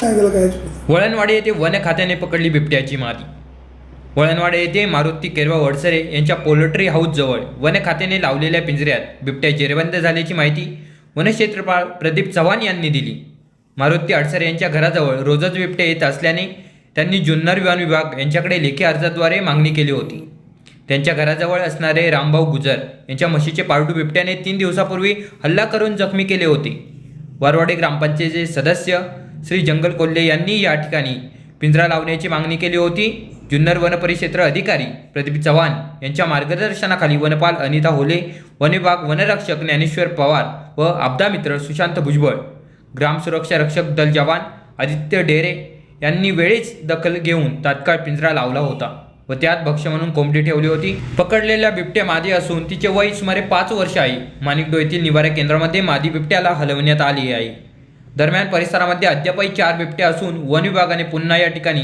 काय केलं काय वळणवाडे येथे वन खात्याने पकडली बिबट्याची मादी. वळणवाडे येथे मारुती केरवा वडसरे यांच्या पोल्ट्री हाऊसजवळ वन खात्याने लावलेल्या पिंजऱ्यात बिबट्या जेरबंद झाल्याची माहिती वनक्षेत्रपाळ प्रदीप चव्हाण यांनी दिली. मारुती अडसरे यांच्या घराजवळ रोजच बिबट्या येत असल्याने त्यांनी जुन्नर विमान विभाग यांच्याकडे लेखी अर्जाद्वारे मागणी केली होती. त्यांच्या घराजवळ असणारे रामभाऊ गुजर यांच्या म्हशीचे पारडू बिबट्याने तीन दिवसापूर्वी हल्ला करून जखमी केले होते. वारवाडे ग्रामपंचायतीचे सदस्य श्री जंगल कोल्हे यांनी या ठिकाणी पिंजरा लावण्याची मागणी केली होती. जुन्नर वनपरिक्षेत्र अधिकारी प्रदीप चव्हाण यांच्या मार्गदर्शनाखाली वनपाल अनिता होले वनविभाग वनरक्षक ज्ञानेश्वर पवार व आपदा मित्र सुशांत भुजबळ ग्राम सुरक्षा रक्षक दल जवान आदित्य डेरे यांनी वेळीच दखल घेऊन तात्काळ पिंजरा लावला होता व त्यात भक्ष म्हणून कोंबडी ठेवली होती. पकडलेल्या बिबट्या मादी असून तिचे वय सुमारे पाच वर्ष आहे. माणिकडो येथील निवारा केंद्रामध्ये मादी बिबट्याला हलवण्यात आली आहे. दरम्यान परिसरामध्ये अद्यापही चार बिबट्या असून वन विभागाने पुन्हा या ठिकाणी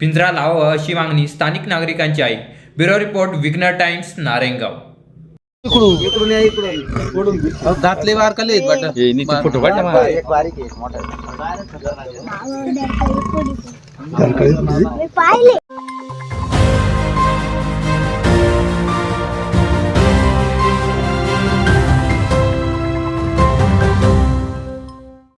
पिंजरा लावावा अशी मागणी स्थानिक नागरिकांची आहे. Bureau report Vighnahar times Narayangaon. इकडून. इकडून या इकडून. अहो, दातले बार का लयत वाटत. फोटो काढ ना. एक बारीक आहे, एक मोठा आहे. जानकारी दिली. मी पाहिले.